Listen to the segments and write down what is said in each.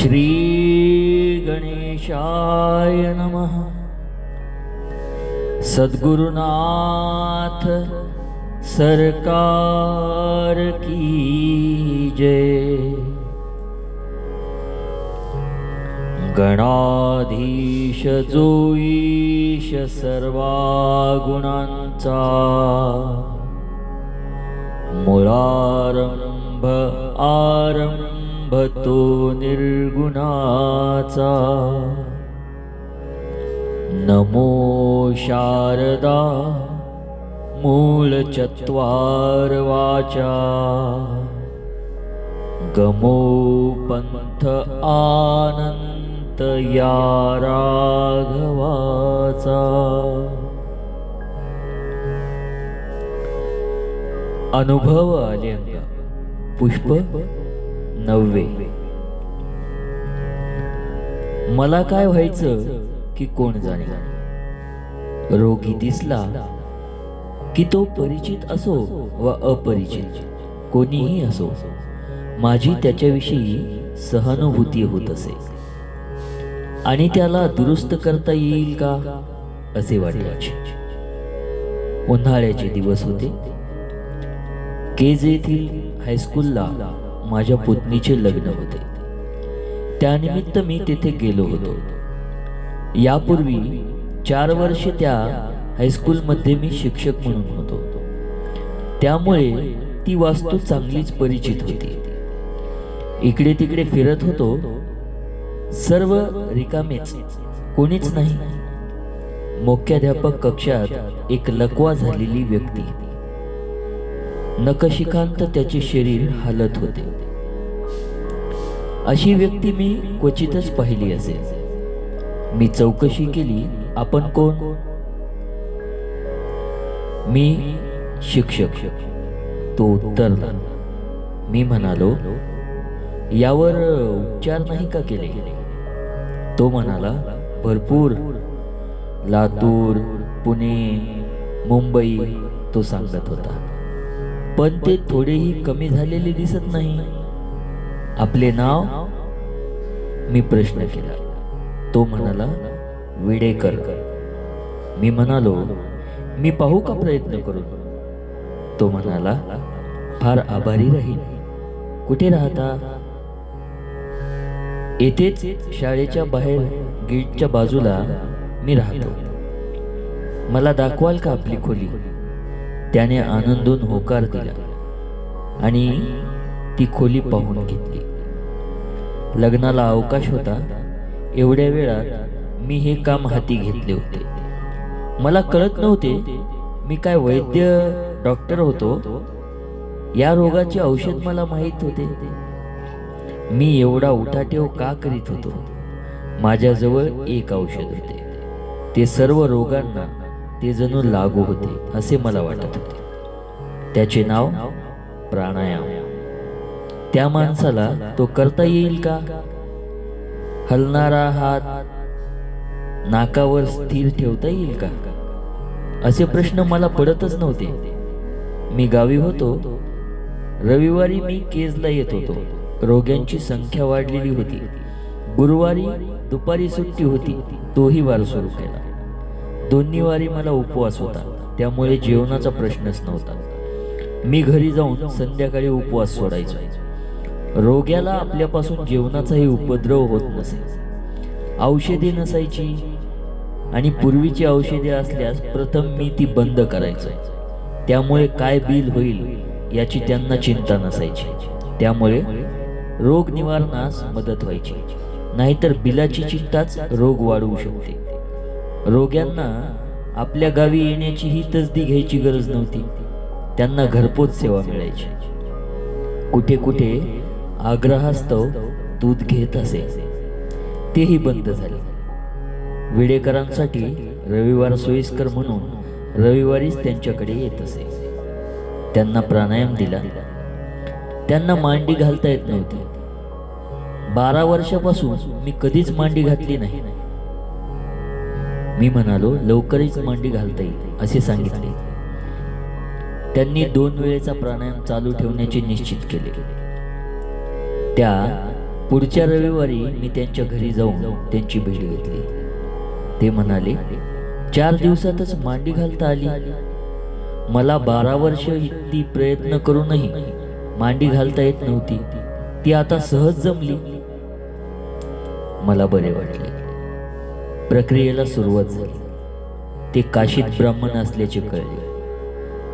श्री गणेशाय नमः। सद्गुरुनाथ सरकार की जय। गणाधीश जोईश सर्वा गुणांचा मुळारंभ आरंभ तो निर्गुणाचा. नमो शारदा मूळ चत्वार वाचा गमो पंथ आनंत या राघवाचा अनुभव आल्यंग पुष्प नववे. मला काय व्हायचं की कोण जाणे? रोगी दिसला की तो परिचित असो व अपरिचित कोणीही असो माझी त्याच्याविषयी सहानुभूती होत असे. आणि त्याला दुरुस्त करता येईल का असे वाटायचे. उन्हाळ्याचे दिवस होते. केज येथील हायस्कूलला माझ्या पुतणीचे लग्न होते. त्यानिमित्त मी तेथे गेलो होतो. यापूर्वी चार वर्ष त्या हायस्कूलमध्ये मी शिक्षक म्हणून होतो. त्यामुळे ती वास्तू चांगलीच परिचित होती. इकडे तिकडे फिरत होतो. सर्व रिकामेच. कोणीच नाही. मुख्याध्यापक कक्षात एक लकवा झालेली व्यक्ती. नकशिकांत त्याचे शरीर हालत होते. अशी व्यक्ती मी क्वचितच पाहिली असेल मी चौकशी केली आपण कोण? मी शिक्षक. तो उत्तरला. मी म्हणालो यावर उपचार नाही का केले? तो म्हणाला भरपूर. लातूर पुणे मुंबई तो सांगत होता. पण ते थोडेही कमी झालेले दिसत नाही. आपले नाव मी प्रश्न केला. तो म्हणाला विडेकर. मी म्हणालो मी पाहू का प्रयत्न करून तो म्हणाला फार आभारी राहील कुठे राहता? येथेच शाळेच्या बाहेर गेटच्या बाजूला मी राहतो. मला दाखवाल का आपली खोली? त्याने आनंदून होकार दिला आणि ती खोली पाहून घेतली. लग्नाला अवकाश होता. एवढ्या वेळात मी हे काम हाती घेतले होते. मला कळत नव्हते मी काय वैद्य डॉक्टर होतो? या रोगाचे औषध मला माहीत होते. मी एवढा उठाठेव का करीत होतो? माझ्याजवळ एक औषध होते. ते सर्व रोगांना ते जणू लागू होते असे मला वाटत होते. त्याचे नाव प्राणायाम. त्या माणसाला तो करता येईल का? हलणारा हात नाकावर स्थिर ठेवता येईल का? असे प्रश्न मला पडतच नव्हते. मी गावी होतो. रविवारी मी केजला येत होतो. रोग्यांची संख्या वाढलेली होती. गुरुवारी दुपारी सुट्टी होती. तोही वार सुरू केला. दोन्ही वारी मला उपवास होता. त्यामुळे जेवणाचा प्रश्नच नव्हता. मी घरी जाऊन संध्याकाळी उपवास सोडायचो. रोग्याला आपल्यापासून जेवणाचाही उपद्रव होत नसे. औषधे नसायची आणि पूर्वीची औषधे असल्यास प्रथम मी ती बंद करायचो. त्यामुळे काय बिल होईल याची त्यांना चिंता नसायची. त्यामुळे रोग निवारणास मदत व्हायची. नाहीतर बिलाची चिंताच रोग वाढवू शकते. रोग्यांना आपल्या गावी येण्याची ही तसदी घ्यायची गरज नव्हती. त्यांना घरपोच सेवा मिळायची. कुठे कुठे आग्रहास्तव दूध घेत असे. तेही बंद झाले. विडेकरांसाठी रविवार सोयीस्कर म्हणून रविवारीच त्यांच्याकडे येत असे. त्यांना प्राणायाम दिला. त्यांना मांडी घालता येत नव्हती. बारा वर्षापासून मी कधीच मांडी घातली नाही. मी म्हणालो लवकरच मांडी घालता येईल असे सांगितले. त्यांनी दोन वेळेचा प्राणायाम चालू ठेवण्याचे निश्चित केले. त्या पुढच्या रविवारी मी त्यांच्या घरी जाऊन त्यांची भेट घेतली. ते म्हणाले चार दिवसातच मांडी घालता आली. मला बारा वर्ष ती प्रयत्न करूनही मांडी घालता येत नव्हती. ती आता सहज जमली. मला बरे वाटले. प्रक्रियेला सुरुवात झाली. ते काशीत ब्राह्मण असल्याचे कळले.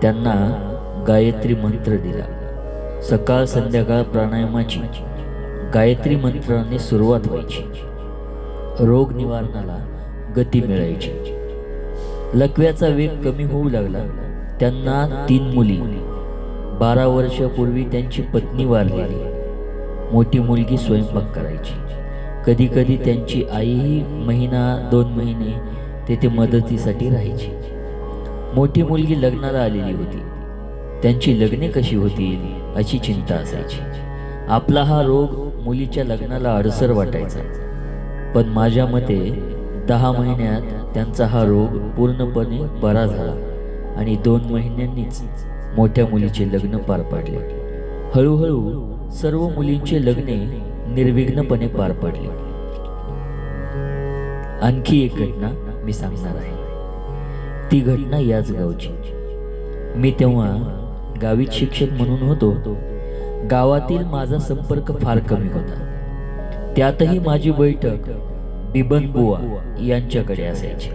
त्यांना गायत्री मंत्र दिला. सकाळ संध्याकाळ प्राणायामाची गायत्री मंत्राने सुरुवात व्हायची. रोग निवारणाला गती मिळायची. लकव्याचा वेग कमी होऊ लागला. त्यांना तीन मुली. बारा वर्षापूर्वी त्यांची पत्नी वारलेली. मोठी मुलगी स्वयंपाक करायची. कधी कधी त्यांची आईही महिना दोन महिने तेथे मदतीसाठी राहायची. मोठी मुलगी लग्नाला आलेली होती. त्यांची लग्ने कशी होतील अशी चिंता असायची. आपला हा रोग मुलीच्या लग्नाला अडसर वाटायचा. पण माझ्या मते दहा महिन्यात त्यांचा हा रोग पूर्णपणे बरा झाला आणि दोन महिन्यांनीच मोठ्या मुलीचे लग्न पार पाडले. हळूहळू सर्व मुलींचे लग्ने निर्विघ्नपणे पार पडले. आणखी एक घटना मी सांगणार आहे. ती घटना याच गावची. मी तेव्हा गावीत शिक्षक म्हणून होतो. गावातील माझा संपर्क फार कमी होता. त्यातही माझी बैठक बिबन बुवा यांच्याकडे असायची.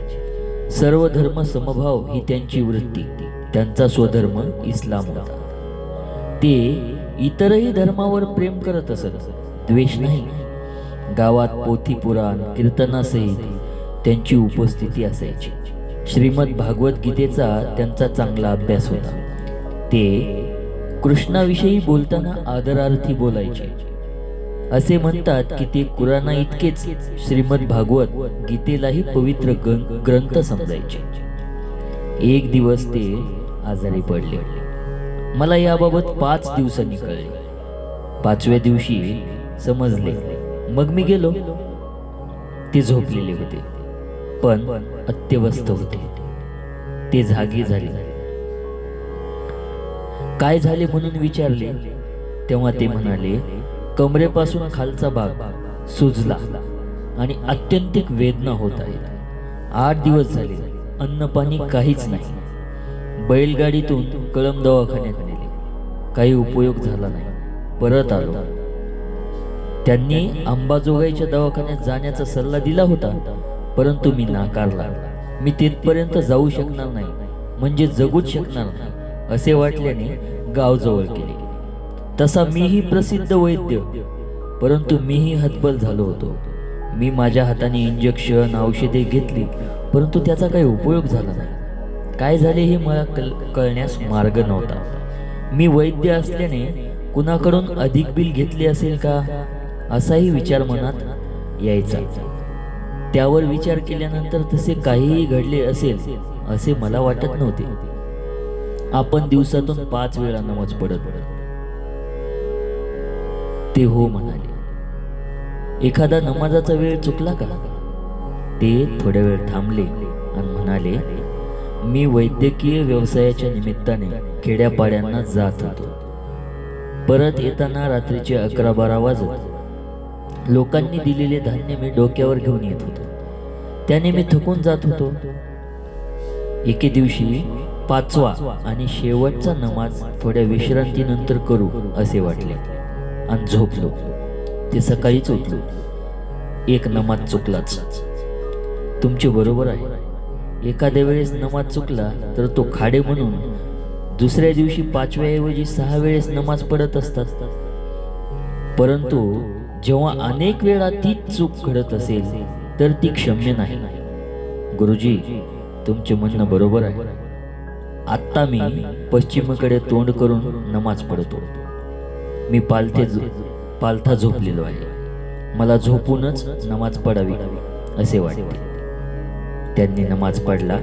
सर्व धर्म समभाव ही त्यांची वृत्ती. त्यांचा स्वधर्म इस्लाम होता. ते इतरही धर्मावर प्रेम करत असत. द्वेष नाही. गावात पोथी पुराण कीर्तनासहित त्यांची उपस्थिती असायची. श्रीमद भागवत गीतेचा त्यांचा चांगला अभ्यास होता. ते कृष्णाविषयी बोलताना आदरार्थी बोलायचे. असे म्हणतात की ते कुराणा इतकेच श्रीमद भागवत गीतेलाही पवित्र ग्रंथ समजायचे. एक दिवस ते आजारी पडले. मला याबाबत पाच दिवसांनी कळले. पाचव्या दिवशी समजले. मग मी गेलो. ते झोपलेले होते. पण अत्यवस्थ होते. ते जागी झाले. काय झाले म्हणून विचारले? तेव्हा ते म्हणाले कमरेपासून खालचा भाग सुजला आणि अत्यंतिक वेदना होत आहेत. आठ दिवस झाले अन्न पाणी काहीच नाही. बैलगाडीतून कळम दवाखान्यात नेले. काही उपयोग झाला नाही. परत आलो. त्यांनी अंबाजोगाईच्या दवाखान्यात जाण्याचा सल्ला दिला होता परंतु मी नाकारला. मी तिथपर्यंत जाऊ शकणार नाही म्हणजे जगूच शकणार नाही. असे वाटल्याने गावजवळ केले तसा मीही प्रसिद्ध वैद्य परंतु मीही हतबल झालो होतो. मी माझ्या हाताने इंजेक्शन औषधे घेतली परंतु त्याचा काही उपयोग झाला नाही. काय झाले हे मला कल कळण्यास मार्ग नव्हता. मी वैद्य असल्याने कुणाकडून अधिक बिल घेतले असेल का असाही विचार मनात यायचा. त्यावर विचार केल्यानंतर तसे काहीही घडले असेल असे मला वाटत नव्हते. आपण दिवसातून पाच वेळा नमाज पडत. ते हो म्हणाले एखादा नमाजाचा वेळ चुकला का? ते थोड्या वेळ थांबले आणि म्हणाले मी वैद्यकीय व्यवसायाच्या निमित्ताने खेड्यापाड्यांना जात होतो. परत येताना रात्रीचे अकरा बारा वाजत लोकांनी दिलेले धान्य मी डोक्यावर घेऊन येत होतो. त्याने मी थकून जात होतो. एके दिवशी पाचवा आणि शेवटचा नमाज थोड्या विश्रांतीनंतर करू असे वाटले. आणि झोपलो. ते सकाळीच उठलो. एक नमाज चुकलाच. तुमचे बरोबर आहे. एखाद्या वेळेस नमाज चुकला तर तो खाडे म्हणून दुसऱ्या दिवशी पाचव्याऐवजी सहा वेळेस नमाज पडत असतात. परंतु जेव्हा अनेक वेळा तीच चूक घडत असेल तर ती क्षम्य नाही. गुरुजी तुमचे म्हणणं बरोबर आहे. आत्ता मी पश्चिमेकडे तोंड करून नमाज पडतो मी पालथे पालथा झोपलेलो आहे. मला झोपूनच नमाज पडावी असे वाटते. त्यांनी नमाज पडला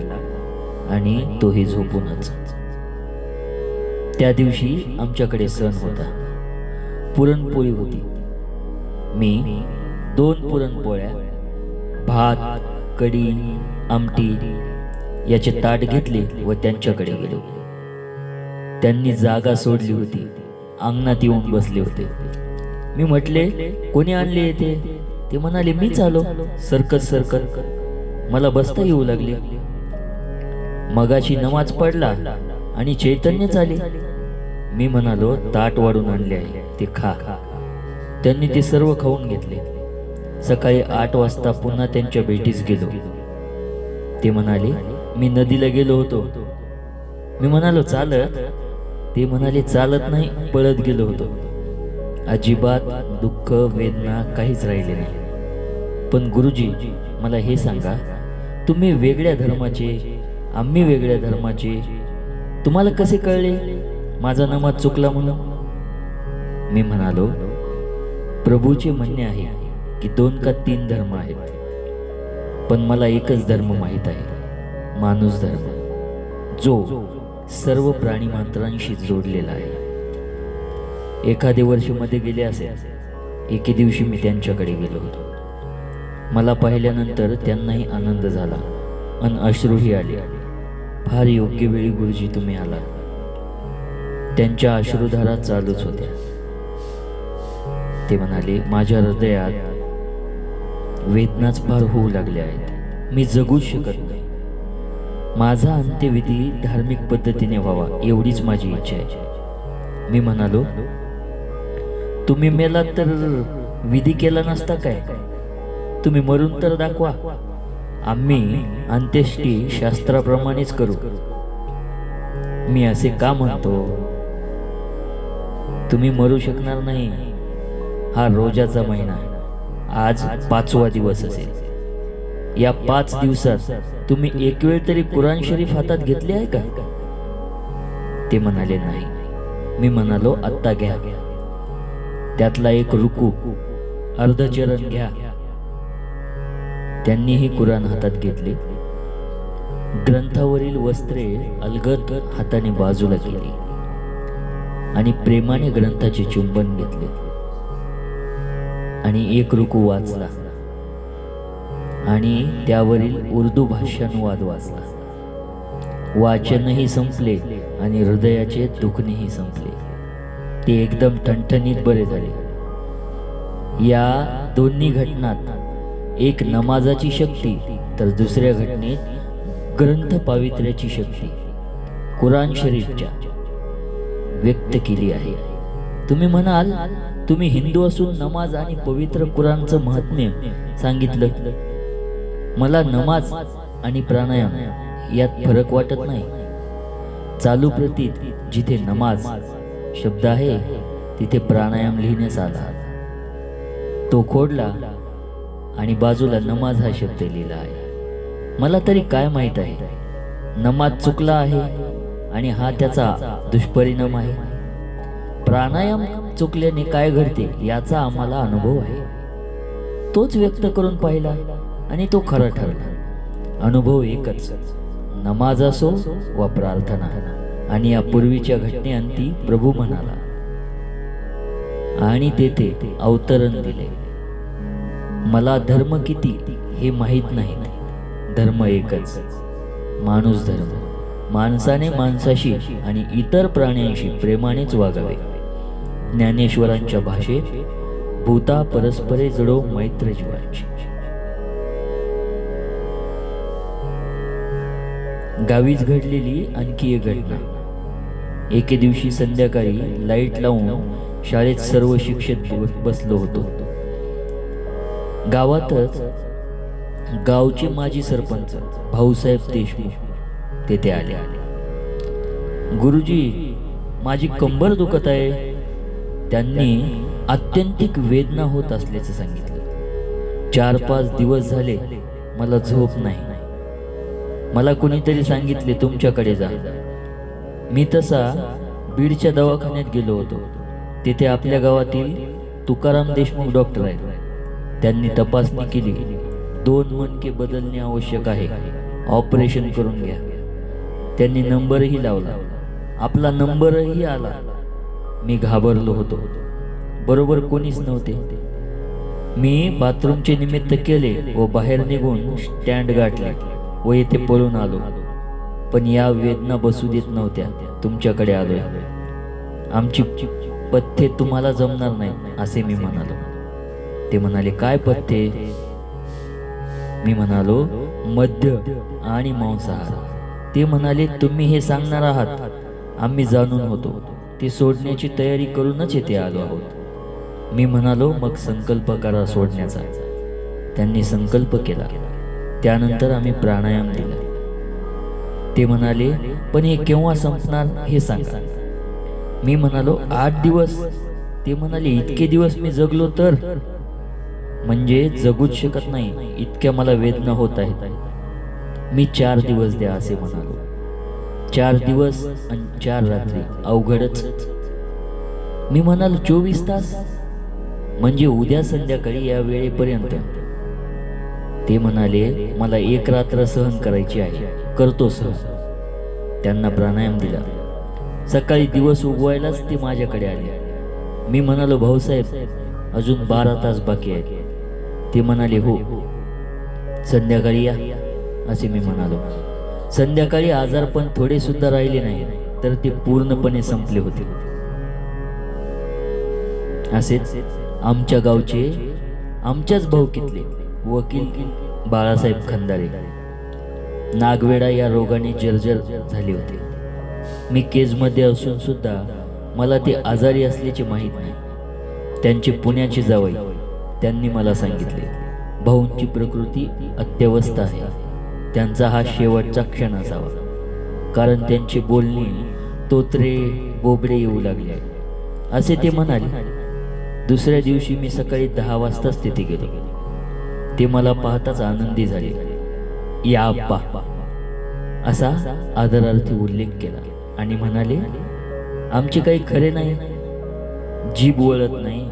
आणि तोही झोपूनच. त्या दिवशी आमच्याकडे सण होता. पुरणपोळी होती. मी दोन पुरणपोळ्या भात कढी आमटी याचे ताट घेतले व त्यांच्याकडे गेलो. त्यांनी जागा सोडली होती. अंगणात येऊन बसले होते. मी म्हटले कोणी आणले येते ते म्हणाले मीच आलो. सरकत सरकत मला बसता येऊ लागले. मगाशी नमाज पडला आणि चैतन्य झाले. मी म्हणालो ताट वाढून आणले आहे ते खा. त्यांनी ते सर्व खाऊन घेतले. सकाळी आठ वाजता पुन्हा त्यांच्या भेटीस गेलो. ते म्हणाले मी नदीला गेलो होतो. मी म्हणालो चालत. ते म्हणाले चालत नाही पळत गेलो होतो. अजिबात दुःख वेदना काहीच राहिले नाही. पण गुरुजी मला हे सांगा तुम्ही वेगळ्या धर्माचे आम्ही वेगळ्या धर्माचे तुम्हाला कसे कळले? माझा नमाज चुकला म्हणून? मी म्हणालो प्रभूचे म्हणणे आहे की दोन का तीन धर्म आहेत पण मला एकच धर्म माहीत आहे. माणूस धर्म जो सर्व प्राणी मात्रांशी जोडलेला आहे. एखादे वर्षमध्ये गेले असेल एके दिवशी मी त्यांच्याकडे गेलो होतो. मला पाहिल्यानंतर त्यांनाही आनंद झाला अन अश्रूही आले. फार योग्य वेळी गुरुजी तुम्ही आला. त्यांच्या अश्रुधारा चालूच होत्या. ते म्हणाले माझ्या हृदयात वेदनाच फार होऊ लागल्या आहेत. मी जगूच शकत नाही. माझा अंत्यविधी धार्मिक पद्धतीने व्हावा एवढीच माझी इच्छा आहे. मी म्हणालो तुम्ही मेलात तर विधी केला नसता काय? तुम्ही मरून तर दाखवा. आम्ही अंत्येष्टी शास्त्राप्रमाणेच करू. मी असे का म्हणतो? तुम्ही मरू शकणार नाही. हा रोजाचा महिना. आज पाचवा दिवस असेल. या पाच दिवसात तुम्ही एक वेळ तरी कुराण शरीफ हातात घेतले आहे का? ते म्हणाले नाही. मी म्हणालो आत्ता घ्या. त्यातला एक रुकू अर्धचरण घ्या. त्यांनीही कुराण हातात घेतले. ग्रंथावरील वस्त्रे अलगद हाताने बाजूला केली आणि प्रेमाने ग्रंथाचे चुंबन घेतले. आणि एक रुकू वाचला. आणि त्यावरील उर्दू भाष्यानुवाद वाचला. वाचनही संपले आणि हृदयाचे दुखणेही संपले. ते एकदम ठणठणीत बरे झाले. या दोन्ही घटनात एक नमाजाची शक्ती तर दुसऱ्या घटनेत ग्रंथ पावित्र्याची शक्ती कुराण शरीफच्या व्यक्त केली आहे. तुम्ही म्हणाल तुम्ही हिंदू असून नमाज आणि पवित्र कुराणचं महात्म्य सांगितलं. मला नमाज आणि प्राणायाम यात फरक वाटत नाही. चालू प्रतीत जिथे नमाज शब्द आहे तिथे प्राणायाम लिहिण्यास आला. तो खोडला आणि बाजूला नमाज हा शब्द लिहिला आहे. मला तरी काय माहीत आहे? नमाज चुकला आहे आणि हा त्याचा दुष्परिणाम आहे. प्राणायाम चुकल्याने काय घडते याचा आम्हाला अनुभव आहे. तोच व्यक्त करून पाहिला. आणि तो खरा ठरला. अनुभव एकच. नमाज असो वा प्रार्थना. आणि या पूर्वीच्या घटनेअंती प्रभू म्हणाला आणि तेथे अवतरण दिले. मला धर्म किती हे माहीत नाही धर्म एकच. माणूस धर्म. माणसाने माणसाशी आणि इतर प्राण्यांशी प्रेमानेच वागावे. ज्ञानेश्वरांच्या भाषेत भूता परस्परे जडो मैत्र जीवांची गावीच घडलेली आणखी एक घटना. एके दिवशी संध्याकाळी लाइट लावून शाळेत सर्व शिक्षक बसलो होतो. गावातच गावचे माजी सरपंच भाऊसाहेब देशमुख तेथे आले. गुरुजी माझी कंबर दुखत आहे. त्यांनी आत्यंतिक वेदना होत असल्याचं सांगितलं. चार पाच दिवस झाले मला झोप नाही. मला कुणीतरी सांगितले तुमच्याकडे जा. मी तसा बीडच्या दवाखान्यात गेलो होतो. तिथे आपल्या गावातील तुकाराम देशमुख डॉक्टर आहेत. त्यांनी तपासणी केली. दोन मणके बदलणे आवश्यक आहे. ऑपरेशन करून घ्या. त्यांनी नंबरही लावला. आपला नंबरही आला. मी घाबरलो होतो. बरोबर कोणीच नव्हते. मी बाथरूमचे निमित्त केले व बाहेर निघून स्टँड गाठले. व येथे पळून आलो. पण या वेदना बसू देत नव्हत्या. तुमच्याकडे आलोय. आमची पथ्ये तुम्हाला जमणार नाही असे मी म्हणालो. ते म्हणाले काय पथ्ये? मी म्हणालो मध्य आणि मांसाहार. ते म्हणाले तुम्ही हे सांगणार आहात. आम्ही जाणून होतो. ते सोडण्याची तयारी करूनच येथे आलो आहोत. मी म्हणालो मग संकल्प करा सोडण्याचा. त्यांनी संकल्प केला. त्यानंतर आम्ही प्राणायाम दिला. ते म्हणाले पण हे केव्हा संपणार हे सांगा. मी म्हणालो आठ दिवस. ते म्हणाले इतके दिवस मी जगलो तर? म्हणजे जगूच शकत नाही इतक्या मला वेदना होत आहेत. मी चार दिवस द्या असे म्हणालो. चार दिवस आणि चार रात्री अवघडच. मी म्हणालो चोवीस तास? म्हणजे उद्या संध्याकाळी या वेळेपर्यंत. ते म्हणाले मला एक रात्र सहन करायची आहे. करतो सहन. त्यांना प्राणायाम दिला. सकाळी दिवस उगवायलाच ते माझ्याकडे आले. मी म्हणालो भाऊसाहेब अजून बारा तास बाकी आहेत. ते म्हणाले हो संध्याकाळी या असे मी म्हणालो. संध्याकाळी आजारपण थोडे सुद्धा राहिले नाही तर ते पूर्णपणे संपले होते. असेच आमच्या गावचे आमच्याच भाऊ भाऊकीतले वकील बाळासाहेब खंदारे. नागवेडा या रोगाने जर्जर झाले होते. मी केजमध्ये असून सुद्धा मला ते आजारी असल्याचे माहीत नाही. त्यांची पुण्याची जावई त्यांनी मला सांगितले भाऊंची प्रकृती अत्यवस्थ आहे. त्यांचा हा शेवटचा क्षण असावा. कारण त्यांची बोलणी तोत्रे बोबडे येऊ लागले. आहे असे ते म्हणाले. दुसऱ्या दिवशी मी सकाळी दहा वाजताच तिथे गेलो. ते मला पाहताच आनंदी झाले. या आप्पा असा आदरार्थी उल्लेख केला आणि म्हणाले आमचे काही खरे नाही. जीभ वळत नाही.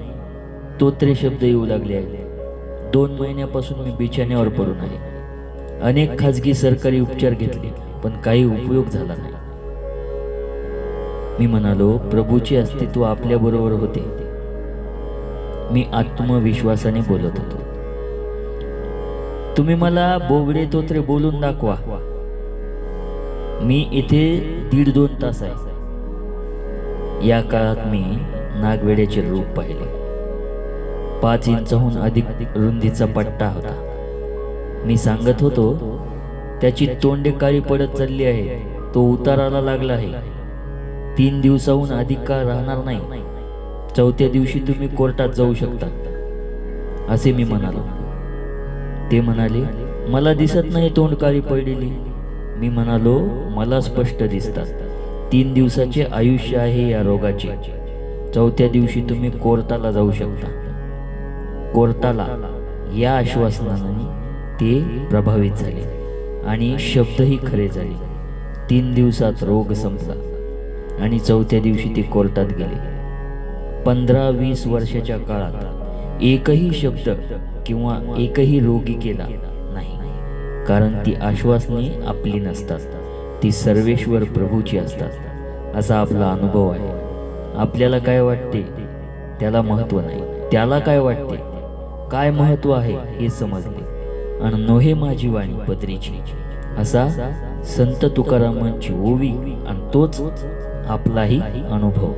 तोत्रे शब्द येऊ लागले आहेत. दोन महिन्यापासून मी बिछाण्यावर पडून आहे. अनेक खाजगी सरकारी उपचार घेतले पण काही उपयोग झाला नाही. मी म्हणालो प्रभूचे अस्तित्व आपल्या बरोबर होते. मी आत्मविश्वासाने बोलत होतो. तुम्ही मला बोबडे तोत्रे बोलून दाखवा. मी इथे दीड दोन तास आहे. या काळात मी नागवेड्याचे रूप पाहिले. पाच इंचाहून अधिक रुंदीचा पट्टा होता. मी सांगत होतो त्याची तोंडे काळी पडत चालली आहे. तो उताराला लागला आहे. तीन दिवसाहून अधिक काळ राहणार नाही. चौथ्या दिवशी तुम्ही कोर्टात जाऊ शकता असे मी म्हणालो. ते म्हणाले मला दिसत नाही तोंड काळी पडलेली. मी म्हणालो मला स्पष्ट दिसतात. तीन दिवसाचे आयुष्य आहे या रोगाचे. चौथ्या दिवशी तुम्ही कोर्टाला जाऊ शकता. कोर्टाला या आश्वासनाने ते प्रभावित झाले आणि शब्दही खरे झाले. तीन दिवसात रोग संपला आणि चौथ्या दिवशी ते कोर्टात गेले. पंधरा वीस वर्षाच्या काळात एकही शब्द किंवा एकही रोगी केला नाही. कारण ती आश्वासने आपली नसतात. ती सर्वेश्वर प्रभूची असतात. असा आपला अनुभव आहे. आपल्याला काय वाटते? त्याला महत्त्व नाही. त्याला काय वाटते? काय महत्त्व आहे हे समजले आणि नोहे माझी वाणी पत्रीची असा संत तुकारामांची ओवी आणि तोच आपलाही अनुभव.